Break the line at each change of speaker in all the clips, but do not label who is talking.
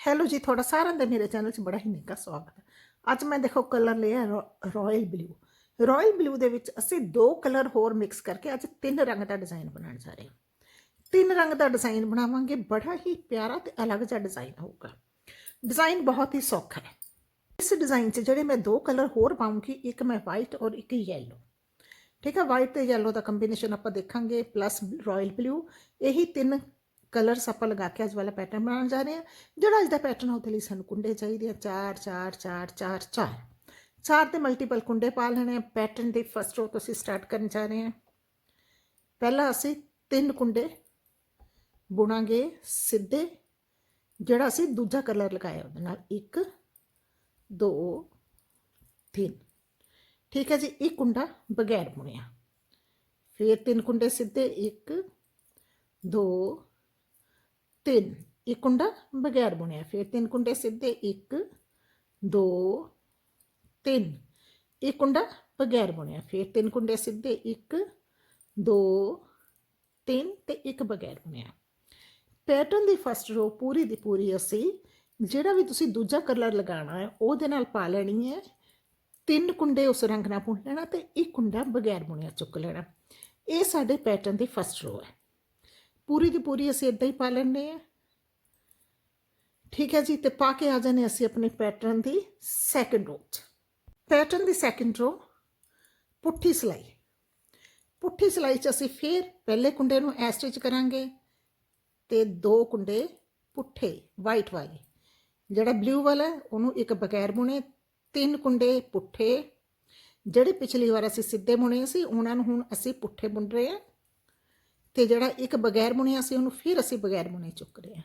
Hello ਜੀ ਤੁਹਾਡਾ ਸਾਰਿਆਂ ਦਾ ਮੇਰੇ ਚੈਨਲ 'ਚ ਬੜਾ ਹੀ ਨਿੱਘਾ ਸਵਾਗਤ ਹੈ ਅੱਜ ਮੈਂ ਦੇਖੋ ਕਲਰ ਲਿਆ ਰਾਇਲ ਬਲੂ ਰਾਇਲ ਬਲੂ ਦੇ ਵਿੱਚ ਅਸੀਂ ਦੋ ਕਲਰ ਹੋਰ ਮਿਕਸ ਕਰਕੇ ਅੱਜ ਤਿੰਨ ਰੰਗ ਦਾ ਡਿਜ਼ਾਈਨ ਬਣਾਉਣ ਜਾ ਰਹੇ ਹਾਂ ਤਿੰਨ ਰੰਗ ਦਾ ਡਿਜ਼ਾਈਨ ਬਣਾਵਾਂਗੇ ਬੜਾ ਹੀ ਪਿਆਰਾ ਤੇ ਅਲੱਗ ਜਿਹਾ ਡਿਜ਼ਾਈਨ ਹੋਊਗਾ ਡਿਜ਼ਾਈਨ ਬਹੁਤ ਹੀ ਸੌਖਾ ਹੈ ਇਸ ਡਿਜ਼ਾਈਨ 'ਚ ਜਿਹੜੇ ਮੈਂ ਦੋ ਕਲਰ ਹੋਰ ਪਾਉਂਗੀ ਇੱਕ ਮੈਂ ਵਾਈਟ ਔਰ ਇੱਕ ਯੈਲੋ ਠੀਕ ਹੈ ਵਾਈਟ ਤੇ ਯੈਲੋ ਦਾ ਕੰਬੀਨੇਸ਼ਨ ਆਪਾਂ ਦੇਖਾਂਗੇ ਪਲੱਸ ਰਾਇਲ ਬਲੂ ਇਹੀ ਤਿੰਨ ਕਲਰਸ ਆਪਾਂ ਲਗਾ ਕੇ ਅੱਜ ਵਾਲਾ ਪੈਟਰਨ ਬਣਾਉਣ ਜਾ ਰਹੇ ਹਾਂ ਜਿਹੜਾ ਅੱਜ ਦਾ ਪੈਟਰਨ ਉਹਦੇ ਲਈ ਸਾਨੂੰ ਕੁੰਡੇ ਚਾਹੀਦੇ ਆ 4 4 4 4 4 ਚਾਰ ਤੇ ਮਲਟੀਪਲ ਕੁੰਡੇ ਪਾ ਲੈਣੇ ਆ ਪੈਟਰਨ ਦੀ ਫਸਟ ਰੋ ਤੋਂ ਅਸੀਂ ਸਟਾਰਟ ਕਰਨ ਜਾ ਰਹੇ ਹਾਂ ਪਹਿਲਾਂ ਅਸੀਂ ਤਿੰਨ ਕੁੰਡੇ ਬੁਣਾਂਗੇ ਸਿੱਧੇ ਜਿਹੜਾ ਅਸੀਂ ਦੂਜਾ ਕਲਰ ਲਗਾਇਆ ਉਹਦੇ ਨਾਲ 1 2 3 ਠੀਕ ਹੈ ਜੀ ਇੱਕ ਕੁੰਡਾ ਬਗੈਰ ਬੁਣਿਆ ਫਿਰ ਤਿੰਨ ਕੁੰਡੇ ਸਿੱਧੇ 1 2 ਤਿੰਨ, ਇੱਕ ਕੁੰਡਾ ਬਗੈਰ ਬੁਣਿਆ, ਫਿਰ ਤਿੰਨ ਕੁੰਡੇ ਸਿੱਧੇ 1 2 3 ਇੱਕ ਕੁੰਡਾ ਬਗੈਰ ਬੁਣਿਆ, ਫਿਰ ਤਿੰਨ ਕੁੰਡੇ ਸਿੱਧੇ 1 2 3 ਤੇ ਇੱਕ ਬਗੈਰ ਬੁਣਿਆ। ਪੈਟਰਨ ਦੀ ਫਸਟ ਰੋ ਪੂਰੀ ਦੀ ਪੂਰੀ ਅਸੀਂ ਜਿਹੜਾ ਵੀ ਤੁਸੀਂ ਦੂਜਾ ਕਲਰ ਲਗਾਉਣਾ ਹੈ, ਉਹਦੇ ਨਾਲ ਪਾ ਲੈਣੀ ਹੈ। ਤਿੰਨ ਕੁੰਡੇ ਉਸ ਰੰਗ ਨਾਲ ਬੁਣ ਲੈਣਾ ਤੇ ਇੱਕ ਕੁੰਡਾ ਬਗੈਰ ਬੁਣਿਆ ਚੁੱਕ ਲੈਣਾ। ਇਹ ਸਾਡੇ ਪੈਟਰਨ ਦੀ ਫਸਟ ਰੋ ਹੈ। ਪੂਰੀ ਦੀ ਪੂਰੀ ਅਸੀਂ ਇਦਾਂ ਹੀ ਪਾ ਲੈਣੇ ਆ ਠੀਕ ਹੈ ਜੀ, ਤੇ ਪਾ ਕੇ ਆ ਜਾਣੇ ਅਸੀਂ ਆਪਣੇ ਪੈਟਰਨ ਦੀ ਸੈਕੰਡ ਰੋ 'ਚ। ਪੈਟਰਨ ਦੀ ਸੈਕੰਡ ਰੋ ਪੁੱਠੀ ਸਿਲਾਈ। ਪੁੱਠੀ ਸਿਲਾਈ 'ਚ ਅਸੀਂ ਫੇਰ ਪਹਿਲੇ ਕੁੰਡੇ ਨੂੰ ਐ ਸਟਿਚ ਕਰਾਂਗੇ ਤੇ ਦੋ ਕੁੰਡੇ ਪੁੱਠੇ ਵਾਈਟ ਵਾਲੇ। ਜਿਹੜਾ ਬਲੂ ਵਾਲਾ, ਉਹਨੂੰ ਇੱਕ ਬਗੈਰ ਬੁਣੇ ਤਿੰਨ ਕੁੰਡੇ ਪੁੱਠੇ। ਜਿਹੜੇ ਪਿਛਲੀ ਵਾਰ ਅਸੀਂ ਸਿੱਧੇ ਬੁਣੇ ਸੀ, ਉਹਨਾਂ ਨੂੰ ਹੁਣ ਅਸੀਂ ਪੁੱਠੇ ਬੁਣ ਰਹੇ ਹਾਂ। ਤੇ ਜਿਹੜਾ ਇੱਕ ਬਗੈਰ ਬੁਣਿਆ ਸੀ, ਉਹਨੂੰ ਫਿਰ ਅਸੀਂ ਬਗੈਰ ਬੁਣੇ ਚੁੱਕ ਰਹੇ ਹਾਂ।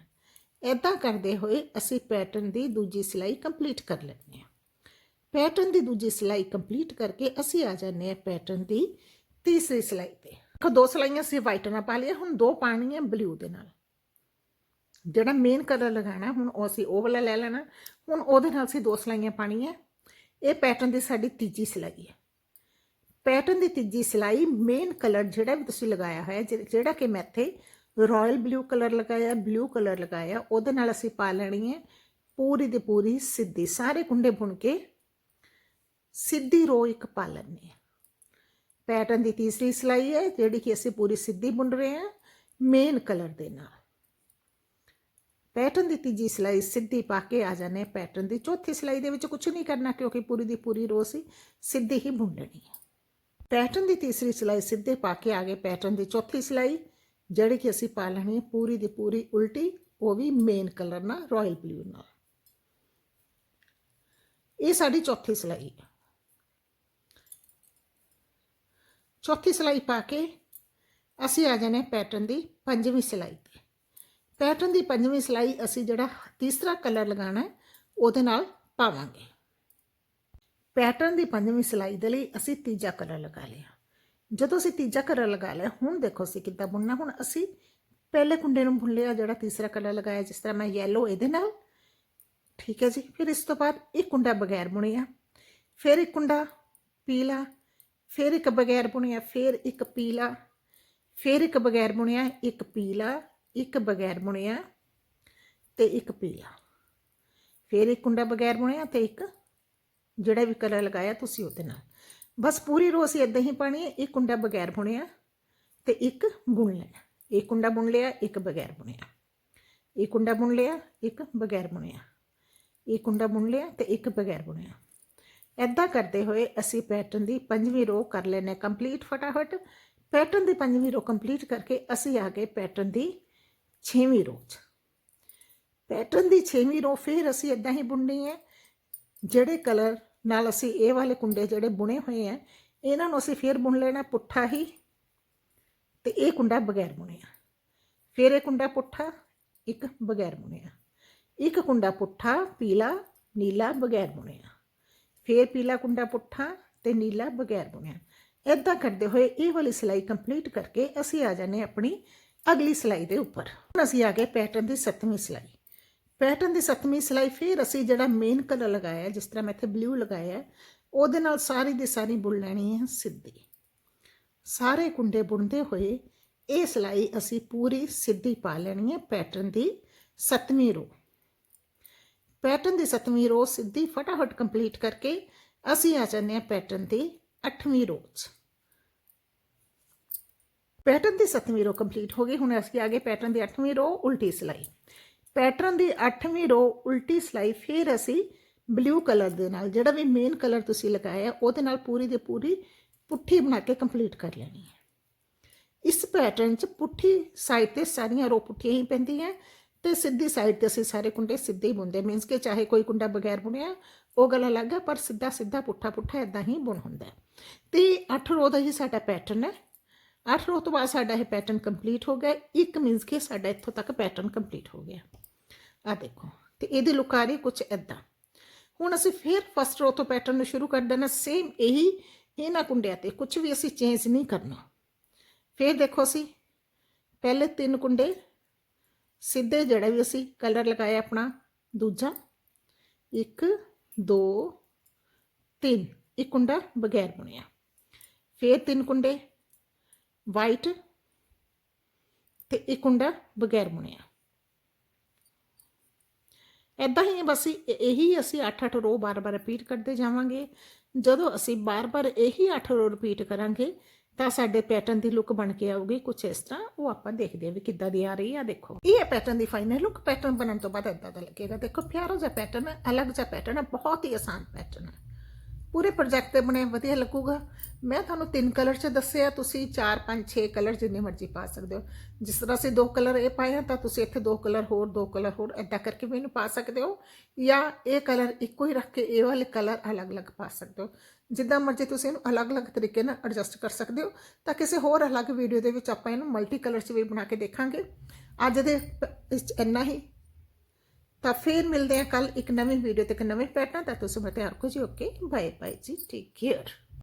ਇਦਾਂ ਕਰਦੇ ਹੋਏ ਅਸੀਂ ਪੈਟਰਨ ਦੀ ਦੂਜੀ ਸਿਲਾਈ ਕੰਪਲੀਟ ਕਰ ਲੈਂਦੇ ਹਾਂ। ਪੈਟਰਨ ਦੀ ਦੂਜੀ ਸਿਲਾਈ ਕੰਪਲੀਟ ਕਰਕੇ ਅਸੀਂ ਆ ਜਾਂਦੇ ਹਾਂ ਪੈਟਰਨ ਦੀ ਤੀਸਰੀ ਸਿਲਾਈ ਤੇ। ਦੇਖੋ, ਦੋ ਸਿਲਾਈਆਂ ਅਸੀਂ ਵਾਈਟ ਨਾਲ ਪਾ ਲਈਆਂ, ਹੁਣ ਦੋ ਪਾਣੀਆਂ ਬਲੂ ਦੇ ਨਾਲ। ਜਿਹੜਾ ਮੇਨ ਕਲਰ ਲਗਾਣਾ ਹੁਣ ਉਹ ਅਸੀਂ ਉਹ ਵਾਲਾ ਲੈ ਲੈਣਾ। ਹੁਣ ਉਹਦੇ ਨਾਲ ਅਸੀਂ ਦੋ ਸਿਲਾਈਆਂ ਪਾਣੀਆਂ ਇਹ ਪੈਟਰਨ ਦੀ ਸਾਡੀ ਤੀਜੀ ਸਿਲਾਈ ਹੈ। ਪੈਟਰਨ ਦੀ ਤੀਜੀ ਸਿਲਾਈ ਮੇਨ ਕਲਰ ਜਿਹੜਾ ਵੀ ਤੁਸੀਂ ਲਗਾਇਆ ਹੋਇਆ ਜਿ- ਜਿਹੜਾ ਕਿ ਮੈਂ ਇੱਥੇ ਰਾਇਲ ਬਲੂ ਕਲਰ ਲਗਾਇਆ ਬਲੂ ਕਲਰ ਲਗਾਇਆ ਉਹਦੇ ਨਾਲ ਅਸੀਂ ਪਾ ਲੈਣੀ ਹੈ ਪੂਰੀ ਦੀ ਪੂਰੀ ਸਿੱਧੀ ਸਾਰੇ ਕੁੰਡੇ ਬੁਣ ਕੇ ਸਿੱਧੀ ਰੋ ਇੱਕ ਪਾ ਲੈਣੀ ਹੈ ਪੈਟਰਨ ਦੀ ਤੀਸਰੀ ਸਿਲਾਈ ਹੈ ਜਿਹੜੀ ਕਿ ਅਸੀਂ ਪੂਰੀ ਸਿੱਧੀ ਬੁਣ ਰਹੇ ਹਾਂ ਮੇਨ ਕਲਰ ਦੇ ਨਾਲ ਪੈਟਰਨ ਦੀ ਤੀਜੀ ਸਿਲਾਈ ਸਿੱਧੀ ਪਾ ਕੇ ਆ ਜਾਣੇ ਪੈਟਰਨ ਦੀ ਚੌਥੀ ਸਿਲਾਈ ਦੇ ਵਿੱਚ ਕੁਝ ਨਹੀਂ ਕਰਨਾ ਕਿਉਂਕਿ ਪੂਰੀ ਦੀ ਪੂਰੀ ਰੋ ਸੀ ਸਿੱਧੀ ਹੀ ਬੁਣਨੀ ਹੈ ਪੈਟਰਨ ਦੀ ਤੀਸਰੀ ਸਿਲਾਈ ਸਿੱਧੇ ਪਾ ਕੇ ਆ ਗਏ ਪੈਟਰਨ ਦੀ ਚੌਥੀ ਸਿਲਾਈ, ਜਿਹੜੀ ਕਿ ਅਸੀਂ ਪਾ ਲੈਣੀ ਹੈ ਪੂਰੀ ਦੀ ਪੂਰੀ ਉਲਟੀ, ਉਹ ਵੀ ਮੇਨ ਕਲਰ ਨਾਲ ਰਾਇਲ ਬਲੂ ਨਾਲ। ਇਹ ਸਾਡੀ ਚੌਥੀ ਸਿਲਾਈ। ਹੈ ਚੌਥੀ ਸਿਲਾਈ ਪਾ ਕੇ ਅਸੀਂ ਆ ਜਾਣੇ ਪੈਟਰਨ ਦੀ ਪੰਜਵੀਂ ਸਿਲਾਈ ਤੇ। ਪੈਟਰਨ ਦੀ ਪੰਜਵੀਂ ਸਿਲਾਈ ਅਸੀਂ ਜਿਹੜਾ ਤੀਸਰਾ ਕਲਰ ਲਗਾਉਣਾ ਉਹਦੇ ਨਾਲ ਪਾਵਾਂਗੇ। ਪੈਟਰਨ ਦੀ ਪੰਜਵੀਂ ਸਿਲਾਈ ਦੇ ਲਈ ਅਸੀਂ ਤੀਜਾ ਕਲਰ ਲਗਾ ਲਿਆ। ਜਦੋਂ ਅਸੀਂ ਤੀਜਾ ਕਲਰ ਲਗਾ ਲਿਆ, ਹੁਣ ਦੇਖੋ ਅਸੀਂ ਕਿੱਦਾਂ ਬੁਣਨਾ। ਹੁਣ ਅਸੀਂ ਪਹਿਲੇ ਕੁੰਡੇ ਨੂੰ ਬੁਣ ਲਿਆ, ਜਿਹੜਾ ਤੀਸਰਾ ਕਲਰ ਲਗਾਇਆ, ਜਿਸ ਤਰ੍ਹਾਂ ਮੈਂ ਯੈਲੋ ਇਹਦੇ ਨਾਲ। ਠੀਕ ਹੈ ਜੀ। ਫਿਰ ਇਸ ਤੋਂ ਬਾਅਦ ਇੱਕ ਕੁੰਡਾ ਬਗੈਰ ਬੁਣਿਆ, ਫਿਰ ਇੱਕ ਕੁੰਡਾ ਪੀਲਾ, ਫਿਰ ਇੱਕ ਬਗੈਰ ਬੁਣਿਆ, ਫਿਰ ਇੱਕ ਪੀਲਾ, ਫਿਰ ਇੱਕ ਬਗੈਰ ਬੁਣਿਆ, ਇੱਕ ਪੀਲਾ, ਇੱਕ ਬਗੈਰ ਬੁਣਿਆ ਤੇ ਇੱਕ ਪੀਲਾ। ਫਿਰ ਇੱਕ ਕੁੰਡਾ ਬਗੈਰ ਬੁਣਿਆ ਤੇ ਇੱਕ ਜਿਹੜਾ ਵੀ ਕਲਰ ਲਗਾਇਆ ਤੁਸੀਂ ਉਹਦੇ ਨਾਲ। ਬਸ ਪੂਰੀ ਰੋ ਅਸੀਂ ਇਦਾਂ ਹੀ ਪਾਣੀ ਹੈ, ਇੱਕ ਕੁੰਡਾ ਬਗੈਰ ਬੁਣਿਆ ਤੇ ਇੱਕ ਬੁਣ ਲੈਣਾ ਇੱਕ ਕੁੰਡਾ ਬੁਣ ਲਿਆ, ਇੱਕ ਬਗੈਰ ਬੁਣਿਆ। ਇੱਕ ਕੁੰਡਾ ਬੁਣ ਲਿਆ, ਇੱਕ ਬਗੈਰ ਬੁਣਿਆ। ਇੱਕ ਕੁੰਡਾ ਬੁਣ ਲਿਆ ਤੇ ਇੱਕ ਬਗੈਰ ਬੁਣਿਆ। ਐਦਾਂ ਕਰਦੇ ਹੋਏ ਅਸੀਂ ਪੈਟਰਨ ਦੀ ਪੰਜਵੀਂ ਰੋ ਕਰ ਲੈਨੇ ਕੰਪਲੀਟ ਫਟਾਫਟ। ਪੈਟਰਨ ਦੀ ਪੰਜਵੀਂ ਰੋ ਕੰਪਲੀਟ ਕਰਕੇ ਅਸੀਂ ਆ ਗਏ ਪੈਟਰਨ ਦੀ ਛੇਵੀਂ ਰੋ 'ਚ। ਪੈਟਰਨ ਦੀ ਛੇਵੀਂ ਰੋ ਫਿਰ ਅਸੀਂ ਇਦਾਂ ਹੀ ਬੁਣਨੀ ਹੈ, ਜਿਹੜੇ ਕਲਰ ਨਾਲ ਅਸੀਂ ਇਹ ਵਾਲੇ ਕੁੰਡੇ ਜਿਹੜੇ ਬੁਣੇ ਹੋਏ ਆ, ਇਹਨਾਂ ਨੂੰ ਅਸੀਂ ਫਿਰ ਬੁਣ ਲੈਣਾ ਪੁੱਠਾ ਹੀ ਤੇ ਇਹ ਕੁੰਡਾ ਬਗੈਰ ਬੁਣਿਆ। ਫਿਰ ਇਹ ਕੁੰਡਾ ਪੁੱਠਾ, ਇੱਕ ਬਗੈਰ ਬੁਣਿਆ। ਇੱਕ ਕੁੰਡਾ ਪੁੱਠਾ, ਪੀਲਾ, ਨੀਲਾ, ਬਗੈਰ ਬੁਣਿਆ। ਫਿਰ ਪੀਲਾ ਕੁੰਡਾ ਪੁੱਠਾ ਤੇ ਨੀਲਾ, ਬਗੈਰ ਬੁਣਿਆ। ਇਦਾਂ ਕਰਦੇ ਹੋਏ ਇਹ ਵਾਲੀ ਸਿਲਾਈ ਕੰਪਲੀਟ ਕਰਕੇ ਅਸੀਂ ਆ ਜਾਂਦੇ ਹਾਂ ਆਪਣੀ ਅਗਲੀ ਸਿਲਾਈ ਦੇ ਉੱਪਰ। ਹੁਣ ਅਸੀਂ ਆ ਗਏ ਪੈਟਰਨ ਦੀ ਸੱਤਵੀਂ ਸਿਲਾਈ। ਪੈਟਰਨ ਦੀ ਸੱਤਵੀਂ ਸਿਲਾਈ ਫਿਰ ਅਸੀਂ ਜਿਹੜਾ ਮੇਨ ਕਲਰ ਲਗਾਇਆ, ਜਿਸ ਤਰ੍ਹਾਂ ਮੈਂ ਇੱਥੇ ਬਲੂ ਲਗਾਇਆ, ਉਹਦੇ ਨਾਲ ਸਾਰੀ ਦੀ ਸਾਰੀ ਬੁਣ ਲੈਣੀ ਹੈ ਸਿੱਧੀ। ਸਾਰੇ ਕੁੰਡੇ ਬੁਣਦੇ ਹੋਏ ਇਹ ਸਿਲਾਈ ਅਸੀਂ ਪੂਰੀ ਸਿੱਧੀ ਪਾ ਲੈਣੀ ਹੈ ਪੈਟਰਨ ਦੀ ਸੱਤਵੀਂ ਰੋ ਪੈਟਰਨ ਦੀ 7ਵੀਂ ਰੋ ਸਿੱਧੀ ਫਟਾਫਟ ਕੰਪਲੀਟ ਕਰਕੇ ਅਸੀਂ ਆ ਜਾਂਦੇ ਹਾਂ ਪੈਟਰਨ ਦੀ 8ਵੀਂ ਰੋ 'ਚ। ਪੈਟਰਨ ਦੀ 7ਵੀਂ ਰੋ ਕੰਪਲੀਟ ਹੋ ਗਈ, ਹੁਣ ਅਸੀਂ ਆ ਗਏ ਪੈਟਰਨ ਦੀ 8ਵੀਂ ਰੋ ਉਲਟੀ ਸਿਲਾਈ। ਪੈਟਰਨ ਦੀ 8ਵੀਂ ਰੋ ਉਲਟੀ ਸਿਲਾਈ ਫਿਰ ਅਸੀਂ ਬਲੂ ਕਲਰ ਦੇ ਨਾਲ, ਜਿਹੜਾ ਵੀ ਮੇਨ ਕਲਰ ਤੁਸੀਂ ਲਗਾਇਆ, ਉਹਦੇ ਨਾਲ ਪੂਰੀ ਦੇ ਪੂਰੀ ਪੁੱਠੀ ਬਣਾ ਕੇ ਕੰਪਲੀਟ ਕਰ ਲੈਣੀ ਹੈ। ਇਸ ਪੈਟਰਨ 'ਚ ਪੁੱਠੀ ਸਾਈਡ ਤੇ ਸਾਰੀਆਂ ਰੋ ਪੁੱਠੀਆਂ ਹੀ ਪੈਂਦੀਆਂ ਤੇ ਸਿੱਧੀ ਸਾਈਡ ਤੇ ਅਸੀਂ ਸਾਰੇ ਕੁੰਡੇ ਸਿੱਧੇ ਹੀ ਬੁੰਦੇ ਮੀਨਸ ਕਿ ਚਾਹੇ ਕੋਈ ਕੁੰਡਾ ਬਗੈਰ ਬੁਣਿਆ, ਉਹ ਗੱਲ ਅਲੱਗ ਹੈ, ਪਰ ਸਿੱਧਾ ਸਿੱਧਾ ਪੁੱਠਾ ਪੁੱਠਾ ਇਦਾਂ ਹੀ ਬੁਣ ਹੁੰਦਾ ਹੈ। ਤੇ 8 ਰੋ ਦਾ ਹੀ ਸਾਡਾ ਪੈਟਰਨ ਹੈ। 8 ਰੋ ਤੋਂ ਬਾਅਦ ਸਾਡਾ ਇਹ ਪੈਟਰਨ ਕੰਪਲੀਟ ਹੋ ਗਿਆ ਇੱਕ ਮੀਨਸ ਕਿ ਸਾਡਾ ਇੱਥੋਂ ਤੱਕ ਪੈਟਰਨ ਕੰਪਲੀਟ ਹੋ ਗਿਆ। ਆ ਦੇਖੋ, ਤੇ ਇਹਦੀ ਲੁਕਾਰੀ ਕੁਝ ਇਦਾਂ ਹੁਣ ਅਸੀਂ ਫਿਰ ਫਸਟ ਰੋ ਤੋਂ ਪੈਟਰਨ ਨੂੰ ਸ਼ੁਰੂ ਕਰ ਦੇਣਾ ਸੇਮ ਇਹੀ ਇਹਨਾਂ ਕੁੰਡਿਆਂ ਤੇ ਕੁਝ ਵੀ ਅਸੀਂ ਚੇਂਜ ਨਹੀਂ ਕਰਨਾ। ਫਿਰ ਦੇਖੋ ਅਸੀਂ, ਪਹਿਲੇ ਤਿੰਨ ਕੁੰਡੇ, ਸਿੱਧੇ ਜਿਹੜਾ ਵੀ ਅਸੀਂ ਕਲਰ ਲਗਾਇਆ ਆਪਣਾ, ਦੂਜਾ 1 2 3 ਇੱਕ ਕੁੰਡਾ ਬਗੈਰ ਬੁਣਿਆ। ਫਿਰ ਤਿੰਨ ਕੁੰਡੇ ਵਾਈਟ ਤੇ ਇੱਕ ਕੁੰਡਾ ਬਗੈਰ ਬੁਣਿਆ। ਐਦਾਂ ਹੀ ਬਸ ਇਹੀ ਅਸੀਂ 8-8 ਰੋ ਬਾਰ-ਬਾਰ ਰਿਪੀਟ ਕਰਦੇ ਜਾਵਾਂਗੇ। ਜਦੋਂ ਅਸੀਂ ਬਾਰ-ਬਾਰ ਇਹੀ 8 ਰੋ ਰਿਪੀਟ ਕਰਾਂਗੇ, ਤਾਂ ਸਾਡੇ ਪੈਟਰਨ ਦੀ ਲੁੱਕ ਬਣ ਕੇ ਆਊਗੀ ਕੁਝ ਇਸ ਤਰ੍ਹਾਂ। ਉਹ ਆਪਾਂ ਦੇਖਦੇ ਹਾਂ ਵੀ ਕਿੱਦਾਂ ਦੀ ਆ ਰਹੀ ਆ ਦੇਖੋ। ਇਹ ਹੈ ਪੈਟਰਨ ਦੀ ਫਾਈਨਲ ਲੁੱਕ ਪੈਟਰਨ ਬਣਨ ਤੋਂ ਬਾਅਦ ਇਦਾਂ ਦਾ ਲੱਗੇਗਾ। ਦੇਖੋ, ਪਿਆਰਾ ਜਿਹਾ ਪੈਟਰਨ ਹੈ, ਅਲੱਗ ਜਿਹਾ ਪੈਟਰਨ ਹੈ, ਬਹੁਤ ਹੀ ਆਸਾਨ ਪੈਟਰਨ ਹੈ। ਪੂਰੇ ਪ੍ਰੋਜੈਕਟ ਤੇ ਬਣੇ ਵਧੀਆ ਲੱਗੂਗਾ। ਮੈਂ ਤੁਹਾਨੂੰ ਤਿੰਨ ਕਲਰ ਚ ਦੱਸਿਆ ਤੁਸੀਂ 4 5 6 ਕਲਰ ਜਿੰਨੇ ਮਰਜ਼ੀ ਪਾ ਸਕਦੇ ਹੋ। ਜਿਸ ਤਰ੍ਹਾਂ ਅਸੀਂ ਦੋ ਕਲਰ ਇਹ ਪਾਏ ਆ, ਤਾਂ ਤੁਸੀਂ ਇੱਥੇ ਦੋ ਕਲਰ ਹੋਰ, ਦੋ ਕਲਰ ਹੋਰ ਐਦਾਂ ਕਰਕੇ ਵੀ ਇਹਨੂੰ ਪਾ ਸਕਦੇ ਹੋ। ਜਾਂ ਇਹ ਕਲਰ ਇੱਕੋ ਹੀ ਰੱਖ ਕੇ ਇਹ ਵਾਲੇ ਕਲਰ ਅਲੱਗ-ਅਲੱਗ ਪਾ ਸਕਦੇ ਹੋ। ਜਿੱਦਾਂ ਮਰਜ਼ੀ ਤੁਸੀਂ ਇਹਨੂੰ ਅਲੱਗ-ਅਲੱਗ ਤਰੀਕੇ ਨਾਲ ਐਡਜਸਟ ਕਰ ਸਕਦੇ ਹੋ। ਤਾਂ ਕਿਸੇ ਹੋਰ ਅਲੱਗ ਵੀਡੀਓ ਦੇ ਵਿੱਚ ਆਪਾਂ ਇਹਨੂੰ ਮਲਟੀ ਕਲਰ ਚ ਵੀ ਬਣਾ ਕੇ ਦੇਖਾਂਗੇ। ਅੱਜ ਦੇ ਇੰਨਾ ਹੀ। ਤਾਂ ਫਿਰ ਮਿਲਦੇ ਹਾਂ ਕੱਲ ਇੱਕ ਨਵੀਂ ਵੀਡੀਓ ਤੇ ਇੱਕ ਨਵੇਂ ਪੈਟਰਨ ਤੱਕ ਤੁਸੀਂ ਮੈਂ ਤਿਆਰ ਹੋ ਜੀ ਓਕੇ ਬਾਏ ਬਾਏ ਜੀ ਟੇਕ ਕੇਅਰ